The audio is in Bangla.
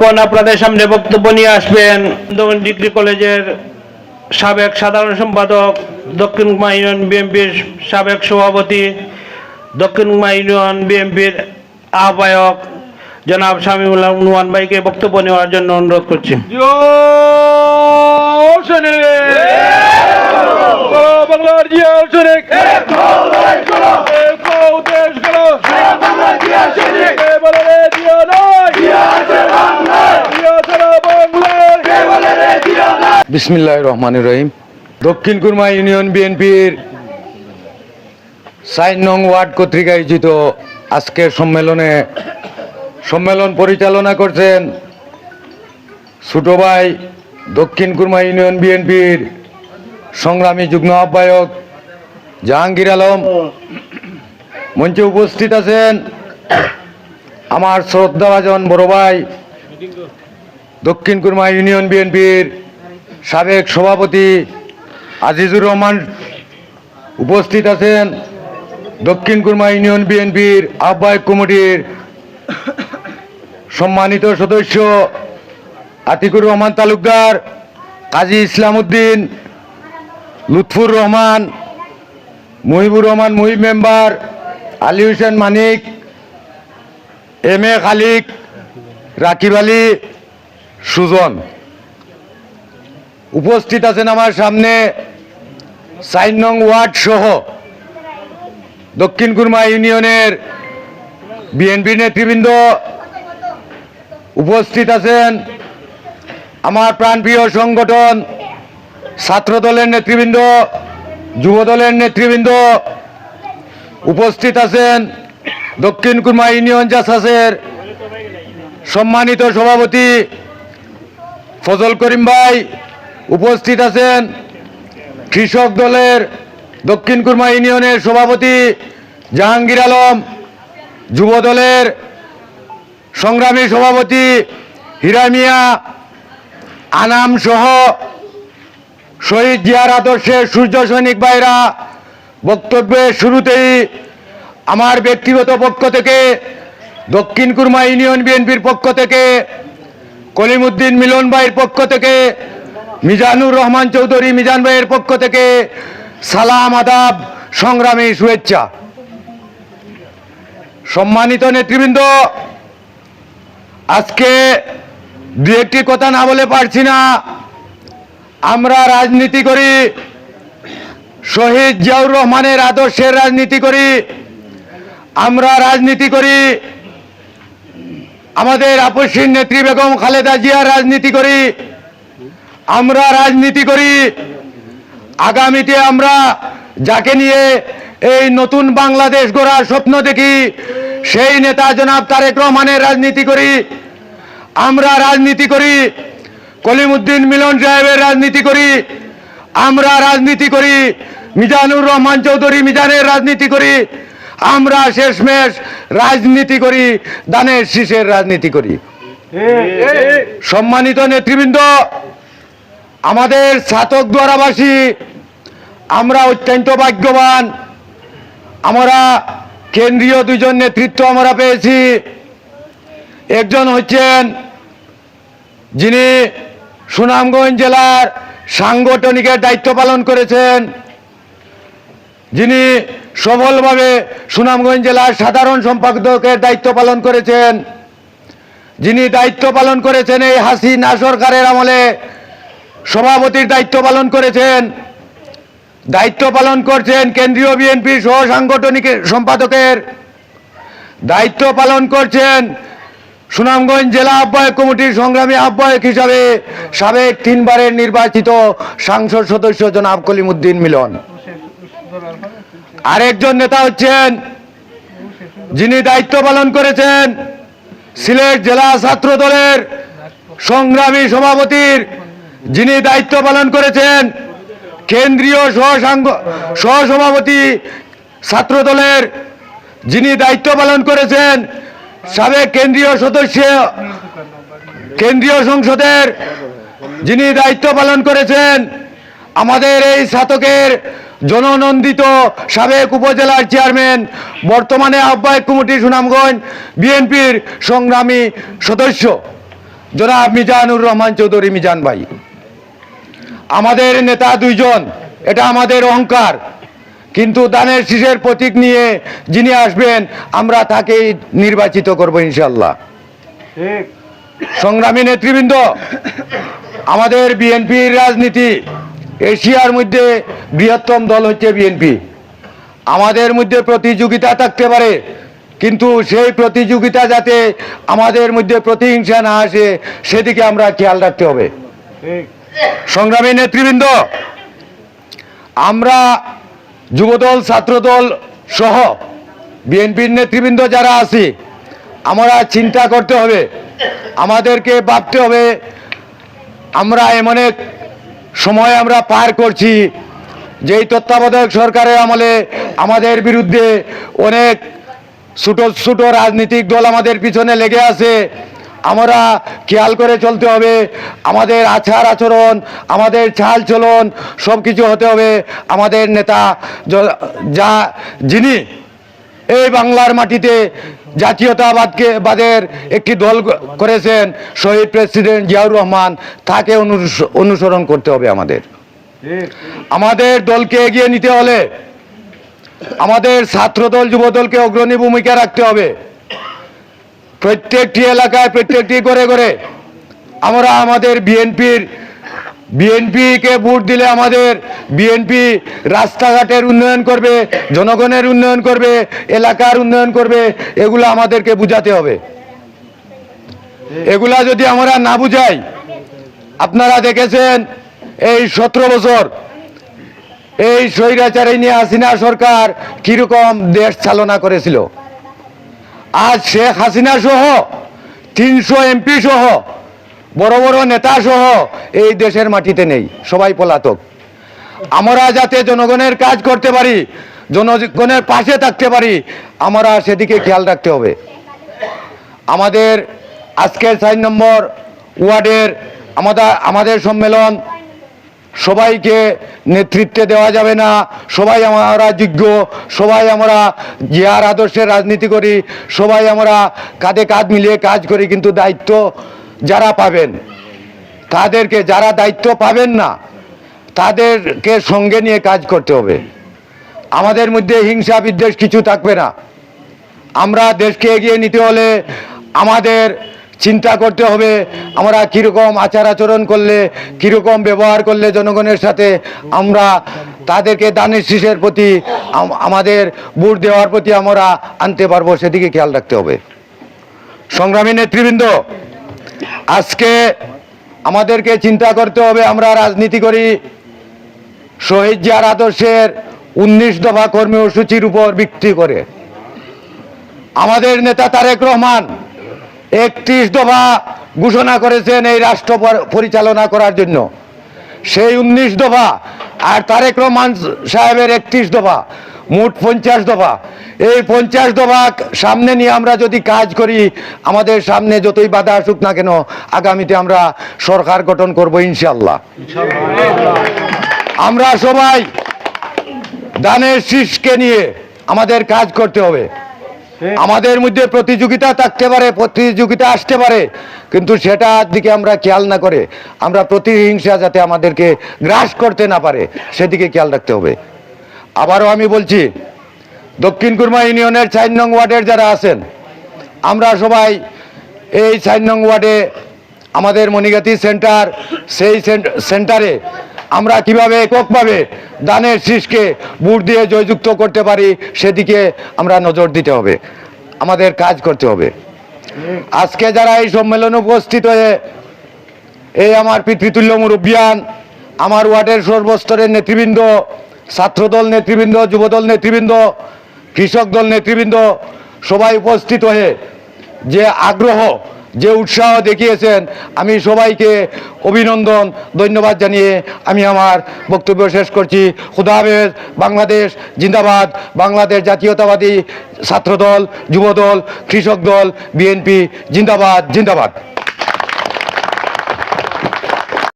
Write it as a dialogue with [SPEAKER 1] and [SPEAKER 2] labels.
[SPEAKER 1] এখন আপনাদের সামনে বক্তব্য নিয়ে আসবেন। দক্ষিণ ডিগ্রি কলেজের সাবেক সাধারণ সম্পাদক দক্ষিণ কুমার ইউনিয়ন বিএনপির সাবেক সভাপতি দক্ষিণ কুমার ইউনিয়ন বিএনপির আহ্বায়ক জনাব শামীমুল্লাহ নুয়ান ভাইকে বক্তব্য নেওয়ার জন্য অনুরোধ করছি।
[SPEAKER 2] জিয়া বাংলার জিয়া সৈনিক দেশ গেলো কে বলে রে জিয়া নয় জিয়া ছাড়া বাংলার
[SPEAKER 3] বিসমিল্লাহ রহমান রহিম। দক্ষিণ কুরমা ইউনিয়ন বিএনপির সাইন নং ওয়ার্ড কর্তৃক আয়োজিত আজকের সম্মেলনে সম্মেলন পরিচালনা করছেন ছোট ভাই দক্ষিণ কুরমা ইউনিয়ন বিএনপির সংগ্রামী যুগ্ম আহ্বায়ক জাহাঙ্গীর আলম। মঞ্চে উপস্থিত আছেন আমার শ্রদ্ধাভাজন বড় ভাই দক্ষিণ কুরমা ইউনিয়ন বিএনপির সাবেক সভাপতি আজিজুর রহমান উপস্থিত আছেন দক্ষিণ কুরমা ইউনিয়ন বিএনপির আহ্বায়ক কমিটির সম্মানিত সদস্য Atiqur Rahman Talukdar, Kazi Islam Uddin Lutfur Rahman, Muhibur Rahman Muhib member, Ali Hossain Manik, M A Khalik, Rakib Ali, Sujon. উপস্থিত আছেন আমার সামনে সাইন নং ওয়ার্ড সহ দক্ষিণ কুরমা ইউনিয়নের বিএনপি নেতৃবৃন্দ উপস্থিত আছেন আমার প্রাণপ্রিয় সংগঠন ছাত্র দলের নেতৃবৃন্দ যুব দলের নেতৃবৃন্দ উপস্থিত আছেন দক্ষিণ কুরমা ইউনিয়ন জাসাসের সম্মানিত সভাপতি ফজল করিম ভাই উপস্থিত আছেন কৃষক দলের দক্ষিণ কুরমা ইউনিয়নের সভাপতি জাহাঙ্গীর আলম, যুব দলের সংগ্রামী সভাপতি হিরামিয়া আনাম সহ শহীদ জিয়ার আদর্শের সূর্য সৈনিক ভাইরা, বক্তব্যের শুরুতেই আমার ব্যক্তিগত পক্ষ থেকে, দক্ষিণ কুরমা ইউনিয়ন বিএনপির পক্ষ থেকে, কলিমুদ্দিন মিলন ভাইয়ের পক্ষ থেকে মিজানুর রহমান চৌধুরী মিজান ভাইয়ের পক্ষ থেকে সালাম, আদাব, সংগ্রামী শুভেচ্ছা। সম্মানিত নেতৃবৃন্দ, আজকে দু একটি কথা না বলে পারছি না। আমরা রাজনীতি করি, শহীদ জিয়াউর রহমানের আদর্শের রাজনীতি করি, আমরা রাজনীতি করি, আমাদের আপসীর নেত্রী বেগম খালেদা জিয়ার রাজনীতি করি আমরা রাজনীতি করি। আগামীতে আমরা যাকে নিয়ে এই নতুন বাংলাদেশ গড়ার স্বপ্ন দেখি সেই নেতা জনাব তারেক রহমানের রাজনীতি করি। আমরা রাজনীতি করি কলিমুদ্দিন মিলন সাহেবের রাজনীতি করি। আমরা রাজনীতি করি মিজানুর রহমান চৌধুরী মিজানের রাজনীতি করি। আমরা শেষমেশ রাজনীতি করি দানের শীষের রাজনীতি করি। সম্মানিত নেতৃবৃন্দ আমাদের ছাতক দ্বারাবাসী আমরা অত্যন্ত ভাগ্যবান। আমরা কেন্দ্রীয় দুজন নেতৃত্ব আমরা পেয়েছি। একজন হচ্ছেন যিনি সুনামগঞ্জ জেলার সাংগঠনিকের দায়িত্ব পালন করেছেন। যিনি সফলভাবে সুনামগঞ্জ জেলার সাধারণ সম্পাদকের দায়িত্ব পালন করেছেন। যিনি দায়িত্ব পালন করেছেন এই হাসিনা সরকারের আমলে সভাপতির দায়িত্ব পালন করেছেন, দায়িত্ব পালন করছেন কেন্দ্রীয় বিএনপি সহ সাংগঠনিক সম্পাদকের। দায়িত্ব পালন করছেন সুনামগঞ্জ জেলা আহ্বায়ক কমিটির সংগ্রামী আহ্বায়ক হিসাবে সাবেক তিনবারের নির্বাচিত সাংসদ সদস্য জনাব কলিমুদ্দিন মিলন। আরেকজন নেতা হচ্ছেন যিনি দায়িত্ব পালন করেছেন সিলেট জেলা ছাত্র দলের সংগ্রামী সভাপতির যিনি দায়িত্ব পালন করেছেন কেন্দ্রীয় সহসাংগ সহসভাপতি ছাত্র দলের যিনি দায়িত্ব পালন করেছেন সাবেক কেন্দ্রীয় সদস্য, কেন্দ্রীয় সংসদের, যিনি দায়িত্ব পালন করেছেন, আমাদের এই স্নাতকের জননন্দিত সাবেক উপজেলার চেয়ারম্যান, বর্তমানে আহ্বায়ক কমিটি সুনামগঞ্জ বিএনপির সংগ্রামী সদস্য, জনাব মিজানুর রহমান চৌধুরী মিজান ভাই। আমাদের নেতা দুইজন এটা আমাদের অহংকার। কিন্তু দানের শীষের প্রতীক নিয়ে যিনি আসবেন আমরা তাকেই নির্বাচিত করব ইনশাল্লাহ সংগ্রামী নেতৃবৃন্দ আমাদের বিএনপির রাজনীতি এশিয়ার মধ্যে বৃহত্তম দল হচ্ছে বিএনপি। আমাদের মধ্যে প্রতিযোগিতা থাকতে পারে কিন্তু সেই প্রতিযোগিতা যাতে আমাদের মধ্যে প্রতিহিংসা না আসে সেদিকে আমরা খেয়াল রাখতে হবে। সংগ্রামী নেতৃবৃন্দ, আমরা যুবদল, ছাত্রদল সহ বিএনপির নেতৃবৃন্দ যারা আছি, আমরা চিন্তা করতে হবে, আমাদেরকে ভাবতে হবে, আমরা এমন এক সময় আমরা পার করছি, যেই তত্ত্বাবধায়ক সরকারের আমলে আমাদের বিরুদ্ধে অনেক ছোটো ছোটো রাজনৈতিক দল আমাদের পিছনে লেগে আছে আমরা খেয়াল করে চলতে হবে, আমাদের আচার আচরণ, আমাদের চাল চলন সব কিছু হতে হবে আমাদের নেতা যা যিনি এই বাংলার মাটিতে জাতীয়তাবাদকে, বাদের একটি দল করেছেন, শহীদ প্রেসিডেন্ট জিয়াউর রহমান, তাকে অনুস- অনুসরণ করতে হবে আমাদের। আমাদের দলকে এগিয়ে নিতে হলে আমাদের ছাত্রদল, যুবদলকে অগ্রণী ভূমিকা রাখতে হবে। প্রত্যেকটি এলাকায় প্রত্যেকটি করে করে আমরা আমাদের বিএনপির, বিএনপিকে ভোট দিলে আমাদের বিএনপি রাস্তাঘাটের উন্নয়ন করবে, জনগণের উন্নয়ন করবে, এলাকার উন্নয়ন করবে, এগুলো আমাদেরকে বুঝাতে হবে। এগুলা যদি আমরা না বুঝাই, আপনারা দেখেছেন এই সতেরো বছর এই স্বৈরাচারী নিয়ে হাসিনা সরকার কীরকম দেশ চালনা করেছিল। আজ শেখ হাসিনা সহ, তিনশো এমপি সহ, বড় বড় নেতা সহ এই দেশের মাটিতে নেই, সবাই পলাতক। আমরা যাতে জনগণের কাজ করতে পারি, জনগণের পাশে থাকতে পারি, আমরা সেদিকে খেয়াল রাখতে হবে। আমাদের আজকের চার নম্বর ওয়ার্ডের, আমাদের আমাদের সম্মেলন সবাইকে নেতৃত্বে দেওয়া যাবে না। সবাই আমরা যোগ্য, সবাই আমরা জিয়ার আদর্শের রাজনীতি করি, সবাই আমরা কাঁধে কাঁধ মিলিয়ে কাজ করি, কিন্তু দায়িত্ব যারা পাবেন, তাদেরকে যারা দায়িত্ব পাবেন না, তাদেরকে সঙ্গে নিয়ে কাজ করতে হবে। আমাদের মধ্যে হিংসা বিদ্বেষ কিছু থাকবে না। আমরা দেশকে এগিয়ে নিতে হলে আমাদের চিন্তা করতে হবে, আমরা কীরকম আচার আচরণ করলে, কীরকম ব্যবহার করলে জনগণের সাথে আমরা তাদেরকে দানের শীষের প্রতি আমাদের ভোট দেওয়ার প্রতি আমরা আনতে পারব, সেদিকে খেয়াল রাখতে হবে। সংগ্রামী নেতৃবৃন্দ, আজকে আমাদেরকে চিন্তা করতে হবে, আমরা রাজনীতি করি। শহীদ জিয়ার আদর্শের উনিশ দফা কর্মসূচির উপর ভিত্তি করে। আমাদের নেতা তারেক রহমান একত্রিশ দফা ঘোষণা করেছেন এই রাষ্ট্র পরিচালনা করার জন্য। সেই উনিশ দফা আর তারেক রহমান সাহেবের একত্রিশ দফা, মোট পঞ্চাশ দফা। এই পঞ্চাশ দফা সামনে নিয়ে আমরা যদি কাজ করি, আমাদের সামনে যতই বাধা আসুক না কেন, আগামীতে আমরা সরকার গঠন করব ইনশাল্লাহ আমরা সবাই দানের শীষকে নিয়ে আমাদের কাজ করতে হবে। আমাদের মধ্যে প্রতিযোগিতা থাকতে পারে, প্রতিযোগিতা আসতে পারে, কিন্তু সেটার দিকে আমরা খেয়াল না করে, আমরা প্রতিহিংসা যাতে আমাদেরকে গ্রাস করতে না পারে, সেদিকে খেয়াল রাখতে হবে। আবারও আমি বলছি, দক্ষিণ কুরমা ইউনিয়নের চার নং ওয়ার্ডের যারা আছেন, আমরা সবাই এই চার নং ওয়ার্ডে আমাদের মণিগাতি সেন্টার, সেই সেন্ট- সেন্টারে আমরা কীভাবে এককভাবে দানের শীষকে বুট দিয়ে জয়যুক্ত করতে পারি, সেদিকে আমরা নজর দিতে হবে। আমাদের কাজ করতে হবে। আজকে যারা এই সম্মেলনে উপস্থিত হয়ে এই আমার পিতৃতুল্য মুরব্বিয়ান, আমার ওয়ার্ডের সর্বস্তরের নেতৃবৃন্দ, ছাত্রদল নেতৃবৃন্দ, যুবদল নেতৃবৃন্দ, কৃষক দল নেতৃবৃন্দ, সবাই উপস্থিত হয়ে যে আগ্রহ যে উৎসাহ দেখিয়েছেন, আমি সবাইকে অভিনন্দন, ধন্যবাদ জানিয়ে আমি আমার বক্তব্য শেষ করছি। খুদা বাংলাদেশ জিন্দাবাদ, বাংলাদেশ জাতীয়তাবাদী ছাত্রদল, যুবদল কৃষক দল বিএনপি জিন্দাবাদ জিন্দাবাদ।